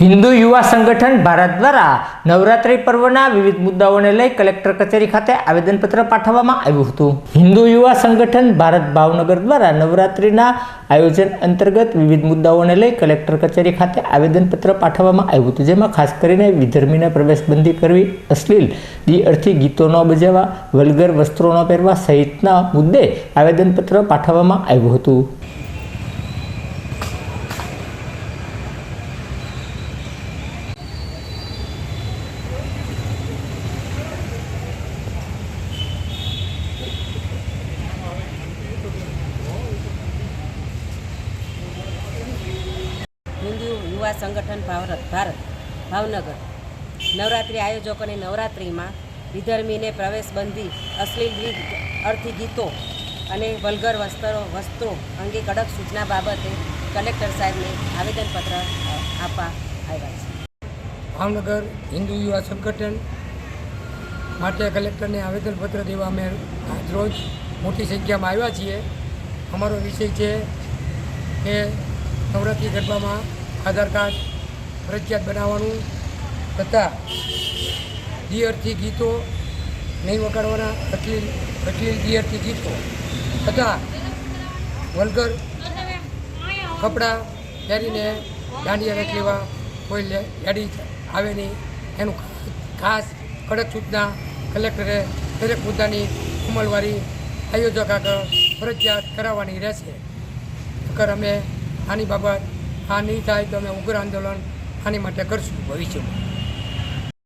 હિન્દુ યુવા સંગઠન ભારત દ્વારા નવરાત્રી પર્વના વિવિધ મુદ્દાઓને લઈ કલેક્ટર કચેરી ખાતે આવેદનપત્ર પાઠવવામાં આવ્યું હતું. હિન્દુ યુવા સંગઠન ભારત ભાવનગર દ્વારા નવરાત્રીના આયોજન અંતર્ગત વિવિધ મુદ્દાઓને લઈ કલેક્ટર કચેરી ખાતે આવેદનપત્ર પાઠવવામાં આવ્યું હતું, જેમાં ખાસ કરીને વિધર્મીને પ્રવેશબંધી કરવી, અશ્લીલ અર્થી ગીતો ન બજાવવા, વલગર વસ્ત્રો ન પહેરવા સહિતના મુદ્દે આવેદનપત્ર પાઠવવામાં આવ્યું હતું હિન્દુ યુવા સંગઠન ભારત ભારત, ભાવનગર. નવરાત્રિ આયોજકોને નવરાત્રિમાં વિધર્મીને પ્રવેશબંધી અશ્લીલ અર્થી ગીતો અને વલગર વસ્ત્રો વસ્ત્રો અંગે કડક સૂચના બાબતે કલેક્ટર સાહેબને આવેદનપત્ર આપવા આવ્યા છે. ભાવનગર હિન્દુ યુવા સંગઠન માટે કલેક્ટરને આવેદનપત્ર દેવા અમે રોજ મોટી સંખ્યામાં આવ્યા છીએ. અમારો વિષય છે કે નવરાત્રિ ગરબામાં આધાર કાર્ડ ફરજિયાત બનાવવાનું તથા દિયરથી ગીતો નહીં વગાડવાના અશ્લીલ અશ્લીલ દિયરથી ગીતો તથા વલગર કપડાં પહેરીને દાંડિયા રચ લેવા કોઈ લે લેડીઝ આવે નહીં. એનું ખાસ કડક સૂચના કલેક્ટરે દરેક મુદ્દાની અમલવારી આયોજક આગળ ફરજિયાત કરાવવાની રહેશે. અગર અમે આની બાબત આ નહીં થાય તો અમે ઉગ્ર આંદોલન આની માટે કરશું ભવિષ્યમાં.